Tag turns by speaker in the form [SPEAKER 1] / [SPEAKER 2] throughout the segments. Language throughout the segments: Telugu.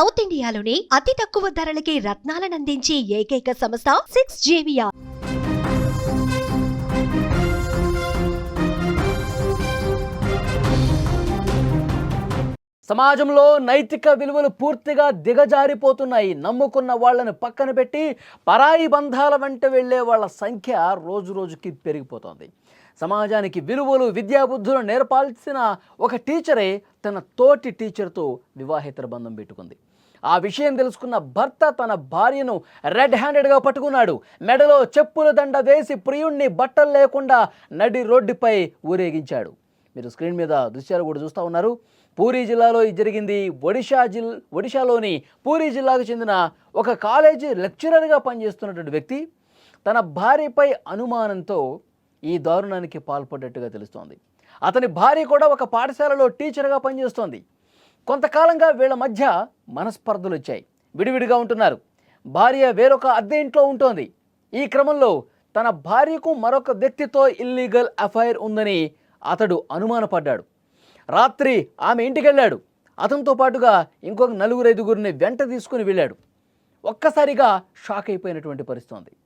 [SPEAKER 1] సౌత్ ఇండియాలోని అతి తక్కువ ధరలకి రత్నాలనందించే ఏకైక సంస్థ సిక్స్ జేవియా
[SPEAKER 2] సమాజంలో నైతిక విలువలు పూర్తిగా దిగజారిపోతున్నాయి. నమ్ముకున్న వాళ్ళని పక్కన పెట్టి పరాయి బంధాల వెంట వెళ్ళే వాళ్ళ సంఖ్య రోజు రోజుకి పెరిగిపోతోంది. సమాజానికి విలువలు విద్యాబుద్ధులు నేర్పాల్సిన ఒక టీచరే తన తోటి టీచర్తో వివాహేతర బంధం పెట్టుకుంది. ఆ విషయం తెలుసుకున్న భర్త తన భార్యను రెడ్ హ్యాండెడ్గా పట్టుకున్నాడు. మెడలో చెప్పుల దండ వేసి ప్రియుణ్ణి బట్టలు లేకుండా నడి రోడ్డుపై ఊరేగించాడు. మీరు స్క్రీన్ మీద దృశ్యాలు కూడా చూస్తూ ఉన్నారు. పూరీ జిల్లాలో ఇది జరిగింది. ఒడిషా జిల్ ఒడిషాలోని పూరీ జిల్లాకు చెందిన ఒక కాలేజీ లెక్చరర్గా పనిచేస్తున్నటువంటి వ్యక్తి తన భార్యపై అనుమానంతో ఈ దారుణానికి పాల్పడ్డట్టుగా తెలుస్తోంది. అతని భార్య కూడా ఒక పాఠశాలలో టీచర్గా పనిచేస్తోంది. కొంతకాలంగా వీళ్ళ మధ్య మనస్పర్ధలు వచ్చాయి. విడివిడిగా ఉంటున్నారు. భార్య వేరొక అద్దె ఇంట్లో ఉంటోంది. ఈ క్రమంలో తన భార్యకు మరొక వ్యక్తితో ఇల్లీగల్ అఫైర్ ఉందని అతడు అనుమానపడ్డాడు. రాత్రి ఆమె ఇంటికి వెళ్ళాడు అతనితో పాటుగా ఇంకొక నలుగురు ఐదుగురిని వెంట తీసుకుని వెళ్ళాడు. ఒక్కసారిగా షాక్ అయిపోయినటువంటి పరిస్థితి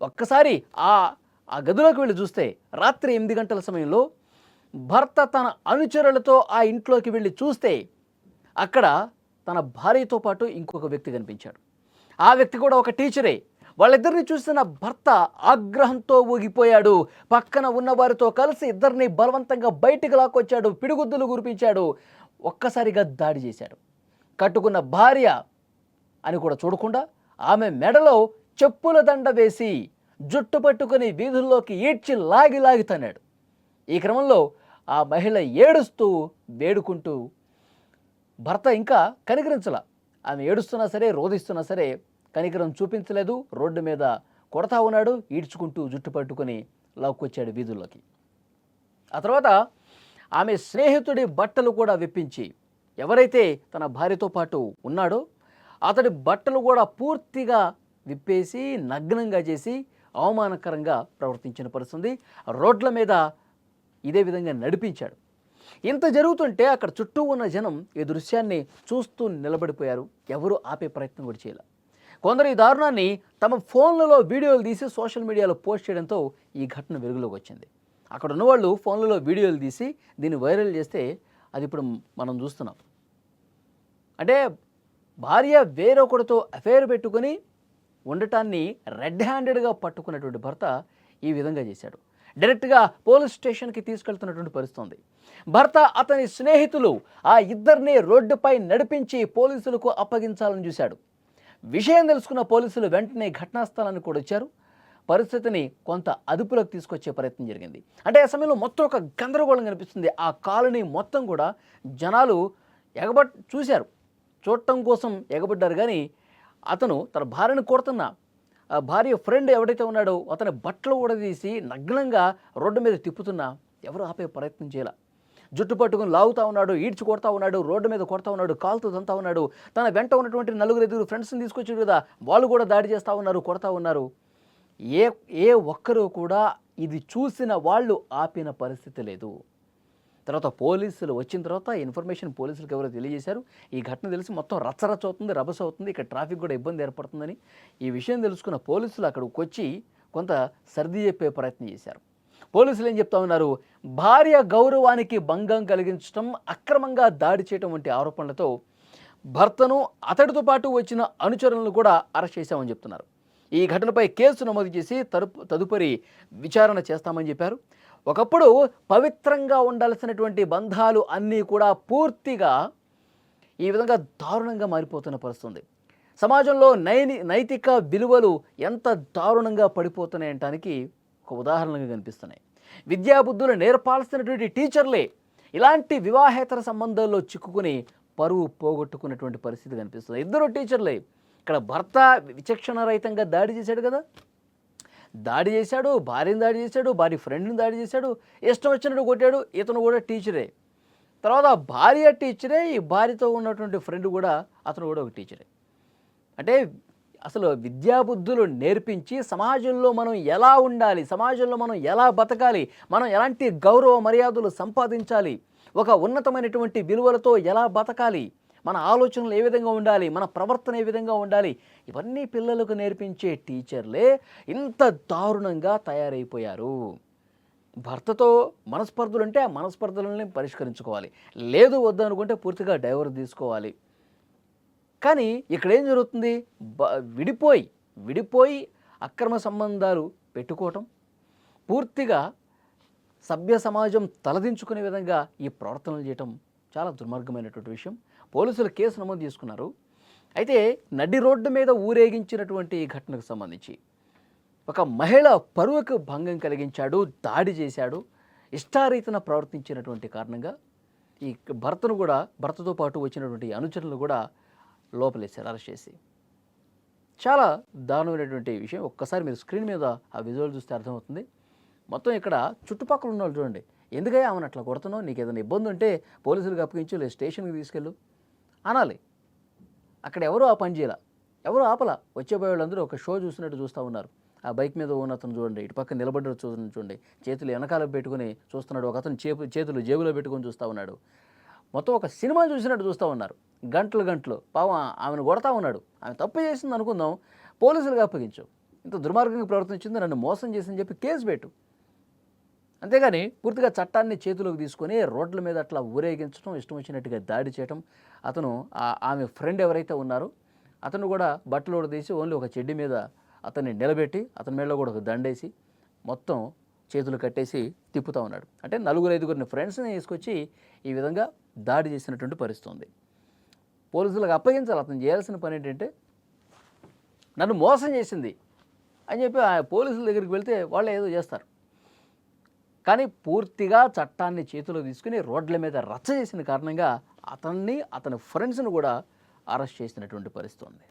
[SPEAKER 2] ఒక్కసారి ఆ ఆ గదిలోకి వెళ్ళి చూస్తే రాత్రి ఎనిమిది గంటల సమయంలో భర్త తన అనుచరులతో ఆ ఇంట్లోకి వెళ్ళి చూస్తే అక్కడ తన భార్యతో పాటు ఇంకొక వ్యక్తి కనిపించాడు. ఆ వ్యక్తి కూడా ఒక టీచరే. వాళ్ళిద్దరిని చూసిన భర్త ఆగ్రహంతో ఊగిపోయాడు. పక్కన ఉన్న వారితో కలిసి ఇద్దరిని బలవంతంగా బయటికి లాక్కొచ్చాడు. పిడిగుద్దులు కురిపించాడు. ఒక్కసారిగా దాడి చేశాడు. కట్టుకున్న భార్య అని కూడా చూడకుండా ఆమె మెడలో చెప్పుల దండ వేసి జుట్టు పట్టుకుని వీధుల్లోకి ఈడ్చి లాగి లాగి తన్నాడు. ఈ క్రమంలో ఆ మహిళ ఏడుస్తూ వేడుకుంటూ భర్త ఇంకా కనికరించల. ఆమె ఏడుస్తున్నా సరే రోధిస్తున్నా సరే కనికరం చూపించలేదు. రోడ్డు మీద కొడతా ఉన్నాడు. ఈడ్చుకుంటూ జుట్టు పట్టుకొని లాక్కొచ్చాడు వీధుల్లోకి. ఆ తర్వాత ఆమె స్నేహితుడి బట్టలు కూడా విప్పించి ఎవరైతే తన భార్యతో పాటు ఉన్నాడో అతడి బట్టలు కూడా పూర్తిగా విప్పేసి నగ్నంగా చేసి అవమానకరంగా ప్రవర్తించిన పరిస్థితి. రోడ్ల మీద ఇదే విధంగా నడిపించాడు. ఇంత జరుగుతుంటే అక్కడ చుట్టూ ఉన్న జనం ఈ దృశ్యాన్ని చూస్తూ నిలబడిపోయారు. ఎవరు ఆపే ప్రయత్నం కూడా చేయాలి. కొందరు ఈ దారుణాన్ని తమ ఫోన్లలో వీడియోలు తీసి సోషల్ మీడియాలో పోస్ట్ చేయడంతో ఈ ఘటన వెలుగులోకి వచ్చింది. అక్కడ ఉన్నవాళ్ళు ఫోన్లలో వీడియోలు తీసి దీన్ని వైరల్ చేస్తే అది ఇప్పుడు మనం చూస్తున్నాం. అంటే భార్య వేరొకరితో అఫైర్ పెట్టుకొని ఉండటాన్ని రెడ్ హ్యాండెడ్గా పట్టుకున్నటువంటి భర్త ఈ విధంగా చేశాడు. డైరెక్ట్గా పోలీస్ స్టేషన్కి తీసుకెళ్తున్నటువంటి పరిస్థితుంది. భర్త అతని స్నేహితులు ఆ ఇద్దరిని రోడ్డుపై నడిపించి పోలీసులకు అప్పగించాలని చూశాడు. విషయం తెలుసుకున్న పోలీసులు వెంటనే ఘటనా స్థలానికి కూడా వచ్చారు. పరిస్థితిని కొంత అదుపులోకి తీసుకొచ్చే ప్రయత్నం జరిగింది. అంటే ఆ సమయంలో మొత్తం ఒక గందరగోళం కనిపిస్తుంది. ఆ కాలనీ మొత్తం కూడా జనాలు ఎగబట్ చూశారు. చూడటం కోసం ఎగబడ్డారు. కానీ అతను తన భార్యను కొడుతున్న భార్య ఫ్రెండ్ ఎవడైతే ఉన్నాడో అతని బట్టలు కూడా తీసి నగ్నంగా రోడ్డు మీద తిప్పుతున్నా ఎవరు ఆపే ప్రయత్నం చేయాల? జుట్టు పట్టుకుని లాగుతూ ఉన్నాడు ఈడ్చి కొడతా ఉన్నాడు రోడ్డు మీద కొడతా ఉన్నాడు కాలుతో దంతా ఉన్నాడు. తన వెంట ఉన్నటువంటి నలుగురు ఎదుగురు ఫ్రెండ్స్ని తీసుకొచ్చాడు కదా వాళ్ళు కూడా దాడి చేస్తూ ఉన్నారు కొడతా ఉన్నారు. ఏ ఏ ఒక్కరూ కూడా ఇది చూసిన వాళ్ళు ఆపిన పరిస్థితి లేదు. తర్వాత పోలీసులు వచ్చిన తర్వాత ఇన్ఫర్మేషన్ పోలీసులకు ఎవరో తెలియజేశారు. ఈ ఘటన తెలిసి మొత్తం రచ్చరచ్చ అవుతుంది రభస అవుతుంది. ఇక్కడ ట్రాఫిక్ కూడా ఇబ్బంది ఏర్పడుతుందని ఈ విషయం తెలుసుకున్న పోలీసులు అక్కడికి వచ్చి కొంత సర్ది చెప్పే ప్రయత్నం చేశారు. పోలీసులు ఏం చెప్తా ఉన్నారు? భార్య గౌరవానికి భంగం కలిగించడం అక్రమంగా దాడి చేయడం వంటి ఆరోపణలతో భర్తను అతడితో పాటు వచ్చిన అనుచరులను కూడా అరెస్ట్ చేశామని చెప్తున్నారు. ఈ ఘటనపై కేసు నమోదు చేసి తరుపు తదుపరి విచారణ చేస్తామని చెప్పారు. ఒకప్పుడు పవిత్రంగా ఉండాల్సినటువంటి బంధాలు అన్నీ కూడా పూర్తిగా ఈ విధంగా దారుణంగా మారిపోతున్న పరిస్థితుంది. సమాజంలో నైని నైతిక విలువలు ఎంత దారుణంగా పడిపోతున్నాయంటానికి ఒక ఉదాహరణగా కనిపిస్తున్నాయి. విద్యాబుద్ధులు నేర్పాల్సినటువంటి టీచర్లే ఇలాంటి వివాహేతర సంబంధాల్లో చిక్కుకుని పరువు పోగొట్టుకున్నటువంటి పరిస్థితి కనిపిస్తుంది. ఇద్దరు టీచర్లే. ఇక్కడ భర్త విచక్షణ రహితంగా దాడి చేశాడు కదా. దాడి చేశాడు భార్యని దాడి చేశాడు భార్య ఫ్రెండ్ని దాడి చేశాడు ఇష్టం వచ్చినట్టు కొట్టాడు ఇతను కూడా టీచరే. తర్వాత భార్య టీచరే ఈ భార్యతో ఉన్నటువంటి ఫ్రెండ్ కూడా అతను కూడా ఒక టీచరే. అంటే అసలు విద్యాబుద్ధులు నేర్పించి సమాజంలో మనం ఎలా ఉండాలి సమాజంలో మనం ఎలా బతకాలి మనం ఎలాంటి గౌరవ మర్యాదలు సంపాదించాలి ఒక ఉన్నతమైనటువంటి విలువలతో ఎలా బతకాలి మన ఆలోచనలు ఏ విధంగా ఉండాలి? మన ప్రవర్తన ఏ విధంగా ఉండాలి? ఇవన్నీ పిల్లలకు నేర్పించే టీచర్లే ఇంత దారుణంగా తయారైపోయారు. భర్తతో మనస్పర్ధలు అంటే ఆ మనస్పర్ధలని పరిష్కరించుకోవాలి. లేదు వద్దనుకుంటే పూర్తిగా డైవర్ తీసుకోవాలి. కానీ ఇక్కడ ఏం జరుగుతుంది? బ విడిపోయి విడిపోయి అక్రమ సంబంధాలు పెట్టుకోవటం పూర్తిగా సభ్య సమాజం తలదించుకునే విధంగా ఈ ప్రవర్తనలు చేయటం చాలా దుర్మార్గమైనటువంటి విషయం. పోలీసులు కేసు నమోదు చేసుకున్నారు. అయితే నడి రోడ్డు మీద ఊరేగించినటువంటి ఈ ఘటనకు సంబంధించి ఒక మహిళ పరువుకు భంగం కలిగించాడు దాడి చేశాడు ఇష్టారీతన ప్రవర్తించినటువంటి కారణంగా ఈ భర్తను కూడా భర్తతో పాటు వచ్చినటువంటి అనుచరులు కూడా లోపలేశారు అరెస్ట్ చేసి. చాలా దారుణమైనటువంటి విషయం. ఒక్కసారి మీరు స్క్రీన్ మీద ఆ విజువల్ చూస్తే అర్థమవుతుంది. మొత్తం ఇక్కడ చుట్టుపక్కల ఉన్న వాళ్ళు చూడండి. ఎందుకయ్యా ఆమెను అట్లా కొడుతున్నావు? నీకు ఏదైనా ఇబ్బంది ఉంటే పోలీసులకు అప్పగించు లేదు స్టేషన్కి తీసుకెళ్ళు. అనాలి. అక్కడ ఎవరు ఆ పని చేయాల. ఎవరు ఆపలా. వచ్చేపోయే వాళ్ళందరూ ఒక షో చూసినట్టు చూస్తూ ఉన్నారు. ఆ బైక్ మీద ఉన్న అతను చూడండి ఇటు పక్కన నిలబడ్డ చూడండి చూడండి. చేతులు వెనకాల పెట్టుకుని చూస్తున్నాడు. ఒక అతను చేపు చేతులు జేబులో పెట్టుకొని చూస్తూ ఉన్నాడు. మొత్తం ఒక సినిమా చూసినట్టు చూస్తూ ఉన్నారు. గంటలు గంటలు. పాపం ఆమెను కొడతా ఉన్నాడు. ఆమె తప్పు చేసింది అనుకుందాం. పోలీసులకు అప్పగించు. ఇంత దుర్మార్గంగా ప్రవర్తించింది నన్ను మోసం చేసిందని చెప్పి కేసు పెట్టు. అంతేగాని పూర్తిగా చట్టాన్ని చేతిలోకి తీసుకొని రోడ్ల మీద అట్లా ఊరేగించడం ఇష్టం వచ్చినట్టుగా దాడి చేయటం. అతను ఆమె ఫ్రెండ్ ఎవరైతే ఉన్నారో అతను కూడా బట్టలు తీసి ఓన్లీ ఒక చెడ్డి మీద అతన్ని నిలబెట్టి అతని మేడలో కూడా ఒక దండేసి మొత్తం చేతులు కట్టేసి తిప్పుతూ ఉన్నాడు. అంటే నలుగురు ఐదుగురిని ఫ్రెండ్స్ని తీసుకొచ్చి ఈ విధంగా దాడి చేసినటువంటి పరిస్థితి ఉంది పోలీసులకు అప్పగించాలి. అతను చేయాల్సిన పని ఏంటంటే నన్ను మోసం చేసింది అని చెప్పి ఆ పోలీసుల దగ్గరికి వెళ్తే వాళ్ళు ఏదో చేస్తారు. కానీ పూర్తిగా చట్టాన్ని చేతిలో తీసుకుని రోడ్ల మీద రచ్చ చేసిన కారణంగా అతన్ని అతని ఫ్రెండ్స్ను కూడా అరెస్ట్ చేసినటువంటి పరిస్థితి ఉంది.